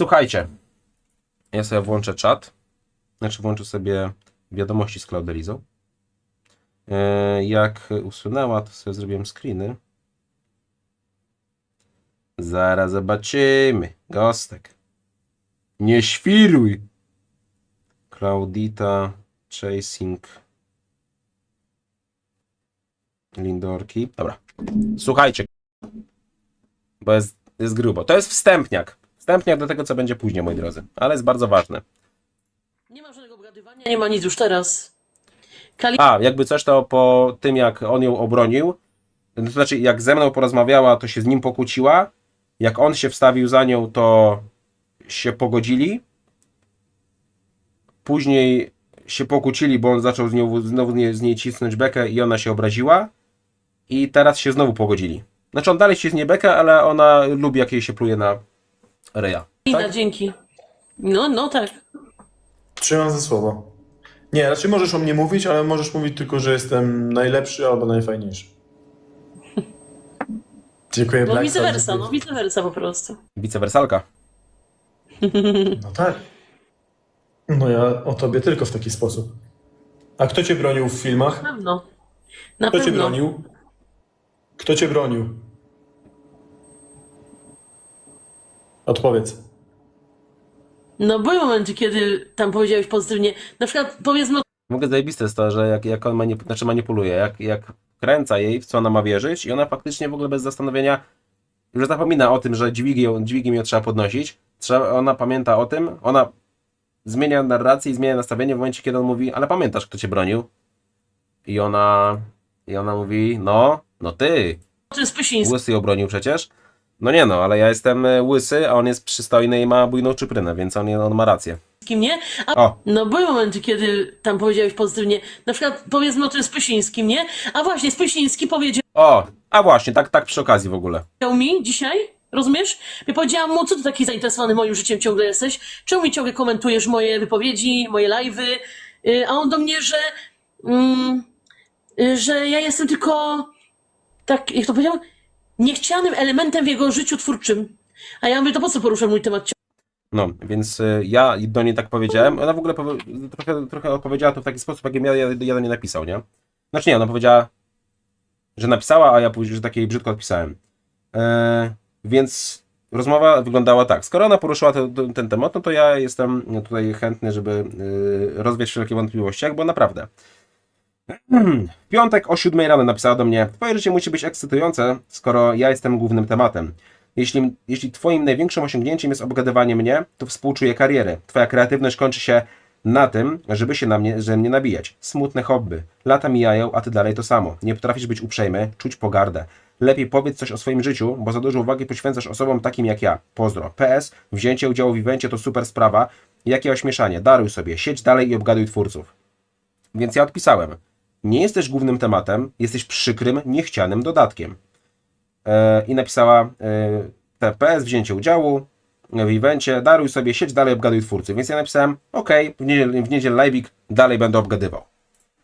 Słuchajcie, ja sobie włączę czat. Znaczy włączę sobie wiadomości z Clouderizą. E, Jak usunęła, to sobie zrobiłem screeny. Zaraz zobaczymy. Gostek. Nie świruj! Claudita, Chasing, Lindorki. Dobra. Słuchajcie. Bo jest, jest grubo. To jest wstępniak. Wstępniak do tego, co będzie później, moi drodzy. Ale jest bardzo ważne. Nie ma żadnego obgadywania, nie ma nic już teraz. Kali... A, jakby coś, to po tym, jak on ją obronił, to znaczy, jak ze mną porozmawiała, to się z nim pokłóciła. Jak on się wstawił za nią, to się pogodzili. Później się pokłócili, bo on zaczął z nią, znowu z niej- z niej cisnąć bekę i ona się obraziła. I teraz się znowu pogodzili. Znaczy, on dalej cisnie bekę, ale ona lubi, jak jej się pluje na ryja. Kalina, Tak? dzięki. No, no tak. Trzymam za słowo. Nie, raczej możesz o mnie mówić, ale możesz mówić tylko, że jestem najlepszy albo najfajniejszy. Dziękuję, No Black vice versa, no vice versa po prostu. Wicewersalka. No tak. No ja o tobie tylko w taki sposób. A kto cię bronił w filmach? Na pewno. Na Kto cię pewno. bronił? Kto cię bronił? Odpowiedz. No były momenty, kiedy tam powiedziałeś pozytywnie. Na przykład powiedzmy ogóle zajebiste jest to, że jak, jak on manip- znaczy manipuluje, jak, jak kręca jej, w co ona ma wierzyć i ona faktycznie w ogóle bez zastanowienia już zapomina o tym, że dźwigi ją, dźwigiem ją trzeba podnosić. Trzeba, ona pamięta o tym, ona zmienia narrację i zmienia nastawienie w momencie, kiedy on mówi, ale pamiętasz, kto cię bronił? I ona, i ona mówi, no, no ty, o tym Spysińskim, łysy ją bronił przecież. No nie no, ale ja jestem e, łysy, a on jest przystojny i ma bujną czyprynę, więc on, on ma rację. nie? A O, no były momenty, kiedy tam powiedziałeś pozytywnie. Na przykład powiedzmy o tym Spysińskim, nie? A właśnie, Spysiński powiedział o, a właśnie, tak, tak przy okazji w ogóle. mi dzisiaj, rozumiesz? Ja powiedziałam mu, co ty taki zainteresowany moim życiem ciągle jesteś? Czemu mi ciągle komentujesz moje wypowiedzi, moje live'y? Y, A on do mnie, że, mm, y, że ja jestem tylko, tak, jak to powiedział, niechcianym elementem w jego życiu twórczym. A ja mówię, to po co poruszę mój temat No, więc y, ja do niej tak powiedziałem. Ona w ogóle trochę, trochę odpowiedziała to w taki sposób, jakim ja, ja, ja do niej napisał, nie? Znaczy nie, ona powiedziała, że napisała, a ja później, że takiej brzydko odpisałem. E, więc rozmowa wyglądała tak. Skoro ona poruszyła te, te- ten temat, no to ja jestem tutaj chętny, żeby y, rozwiać wszelkie wątpliwości, jak bo naprawdę. W piątek o 7 rano napisała do mnie: Twoje życie musi być ekscytujące, skoro ja jestem głównym tematem. Jeśli, jeśli Twoim największym osiągnięciem jest obgadywanie mnie, to współczuję kariery. Twoja kreatywność kończy się na tym, żeby się na mnie, że mnie nabijać. Smutne hobby. Lata mijają, a ty dalej to samo. Nie potrafisz być uprzejmy, czuć pogardę. Lepiej powiedz coś o swoim życiu, bo za dużo uwagi poświęcasz osobom takim jak ja. Pozdro. PS, wzięcie udziału w evencie to super sprawa. Jakie ośmieszanie. Daruj sobie. Siedź dalej i obgaduj twórców. Więc ja odpisałem. Nie jesteś głównym tematem, jesteś przykrym, niechcianym dodatkiem. E, I napisała e, TPS, wzięcie udziału w evencie, daruj sobie, siedź dalej, obgaduj twórcy. Więc ja napisałem, ok, w niedzielę, w niedzielę live'ik dalej będę obgadywał.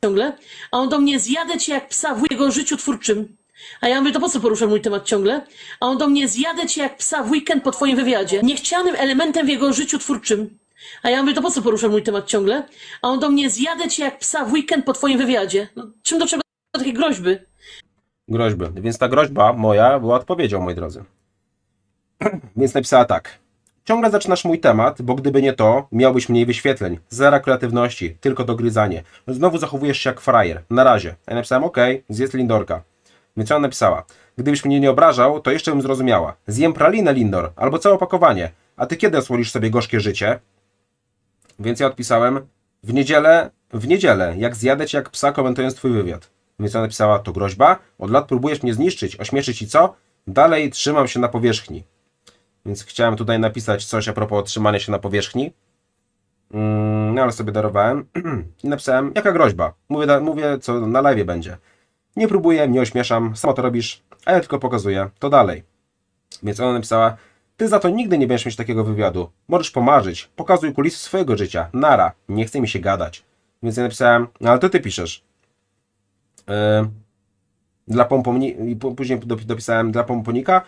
ciągle, a on do mnie zjadę cię jak psa w jego życiu twórczym. A ja mówię, to po co poruszę mój temat ciągle? A on do mnie zjadę cię jak psa w weekend po twoim wywiadzie. Niechcianym elementem w jego życiu twórczym. A ja mówię, to po co poruszę mój temat ciągle? A on do mnie zjadę cię jak psa w weekend po twoim wywiadzie. No, czym do czego takie groźby? Groźby. Więc ta groźba moja była odpowiedzią, moi drodzy. Więc napisała tak. Ciągle zaczynasz mój temat, bo gdyby nie to, miałbyś mniej wyświetleń. Zera kreatywności, tylko dogryzanie. Znowu zachowujesz się jak frajer. Na razie. A ja napisałem, okej, zjedz Lindorka. Więc ona napisała, gdybyś mnie nie obrażał, to jeszcze bym zrozumiała. Zjem pralinę, Lindor, albo całe opakowanie. A ty kiedy osłonisz sobie gorzkie życie? Więc ja odpisałem, w niedzielę, w niedzielę, jak zjadę cię jak psa komentując twój wywiad. Więc ona napisała, to groźba? Od lat próbujesz mnie zniszczyć, ośmieszyć i co? Dalej trzymam się na powierzchni. Więc chciałem tutaj napisać coś a propos trzymania się na powierzchni. Mm, no ale sobie darowałem. I napisałem, jaka groźba? Mówię, mówię, co na live będzie. Nie próbuję, nie ośmieszam, samo to robisz, a ja tylko pokazuję, to dalej. Więc ona napisała, ty za to nigdy nie będziesz mieć takiego wywiadu. Możesz pomarzyć, pokazuj kulisy swojego życia. Nara, nie chce mi się gadać. Więc ja napisałem, no ale to ty piszesz. Yy, dla pomponika, i po- później dop- dopisałem dla pomponika.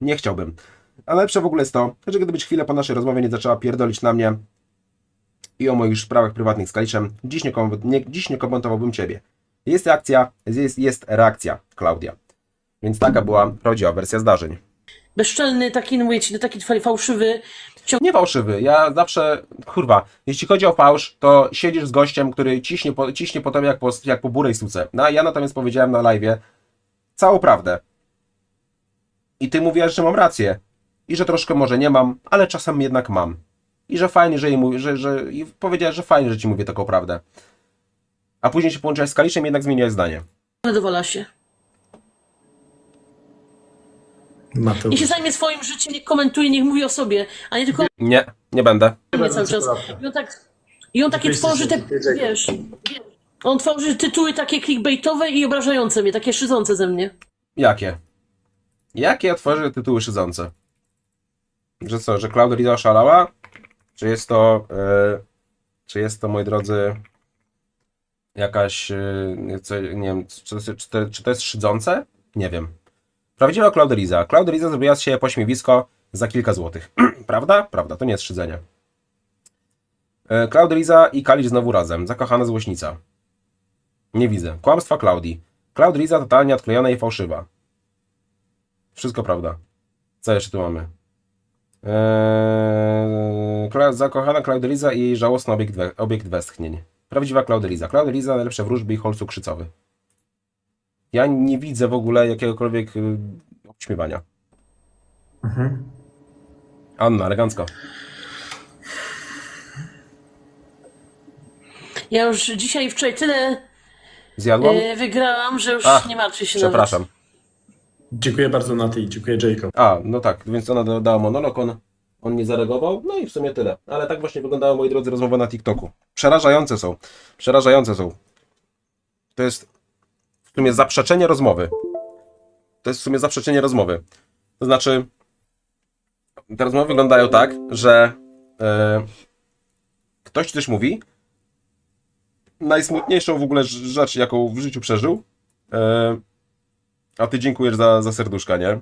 Nie chciałbym. A lepsze w ogóle jest to, że gdybyś chwilę po naszej rozmowie nie zaczęła pierdolić na mnie i o moich sprawach prywatnych z Kaliszem, dziś nie, kom- nie, dziś nie komentowałbym ciebie. Jest akcja, jest, jest reakcja, Klaudia. Więc taka była prawdziwa wersja zdarzeń. bezczelny, taki, mówię ci, no taki fa- fałszywy, Nie fałszywy. Ja zawsze, kurwa, jeśli chodzi o fałsz, to siedzisz z gościem, który ciśnie po, ciśnie po tobie jak po, jak po burej suce. No, a ja natomiast powiedziałem na live całą prawdę. I ty mówisz, że mam rację. I że troszkę może nie mam, ale czasem jednak mam. I że fajnie, że jej mówię, że, że i powiedziałeś, że fajnie, że ci mówię taką prawdę. A później się połączyłeś z Kaliszem i jednak zmieniłeś zdanie. dowala się. Mateusz. Niech się zajmie swoim życiem, niech komentuje, niech mówi o sobie, a nie tylko Nie, nie będę. mnie cały czas. I on, tak, i on takie Jesteś tworzy te, wiesz, wiesz, on tworzy tytuły takie clickbaitowe i obrażające mnie, takie szydzące ze mnie. Jakie? Jakie ja tworzę tytuły szydzące? Że co, że Cloud Rida oszalała? Czy jest to, e, czy jest to, moi drodzy, jakaś, e, co, nie wiem, czy, czy, to, czy to jest szydzące? Nie wiem. Prawdziwa. Cloud Riza zrobiła z siebie pośmiewisko za kilka złotych. Prawda? Prawda, to nie jest szydzenie. E, Cloud Riza i Kalisz znowu razem. Zakochana złośnica. Nie widzę. Kłamstwa Klaudii. Cloud Riza totalnie odklejona i fałszywa. Wszystko prawda. Co jeszcze tu mamy? Eee, zakochana Cloud Riza i jej żałosny obiekt, obiekt westchnień. Prawdziwa. Cloud Riza najlepsze wróżby i hol cukrzycowy. Ja nie widzę w ogóle jakiegokolwiek y, obśmiewania. Mhm. Anna, elegancko. Ja już dzisiaj, wczoraj tyle Zjadłam? e, wygrałam, że już Ach, nie martwię się Przepraszam. nawet. Dziękuję bardzo Naty i dziękuję Jacob. A, no tak, więc ona do- dała monolog, on, on nie zareagował, no i w sumie tyle. Ale tak właśnie wyglądały, moi drodzy, rozmowy na TikToku. Przerażające są. Przerażające są. To jest w sumie zaprzeczenie rozmowy. To jest w sumie zaprzeczenie rozmowy. To znaczy, te rozmowy wyglądają tak, że e, ktoś coś mówi, najsmutniejszą w ogóle rz- rzecz, jaką w życiu przeżył, e, a ty dziękujesz za, za serduszka, nie?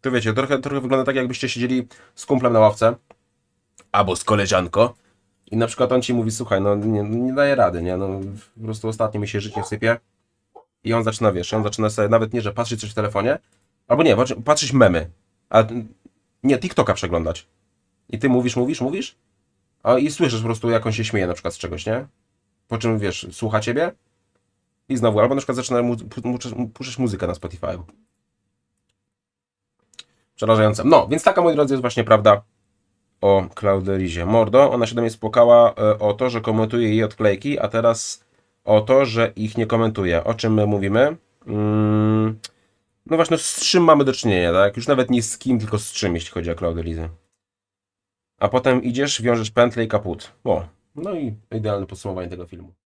To wiecie, trochę, trochę wygląda tak, jakbyście siedzieli z kumplem na ławce, albo z koleżanką, i na przykład on ci mówi, słuchaj, no nie, nie daje rady, nie? No, po prostu ostatnio mi się życie sypie. I on zaczyna, wiesz, on zaczyna sobie nawet nie, że patrzeć coś w telefonie, albo nie, patrzeć memy, a nie, TikToka przeglądać. I ty mówisz, mówisz, mówisz, a i słyszysz po prostu, jak on się śmieje na przykład z czegoś, nie? Po czym, wiesz, słucha ciebie i znowu, albo na przykład zaczyna mu, mu, puszczać muzykę na Spotify. Przerażające. No, więc taka, moi drodzy, jest właśnie prawda o Claudelizie. Mordo, ona się do mnie spłakała e, o to, że komentuje jej odklejki, a teraz o to, że ich nie komentuje. O czym my mówimy? Mm, no właśnie, z czym mamy do czynienia, tak? Już nawet nie z kim, tylko z czym, jeśli chodzi o Claudelizę. A potem idziesz, wiążesz pętlę i kaput. O, no i idealne podsumowanie tego filmu.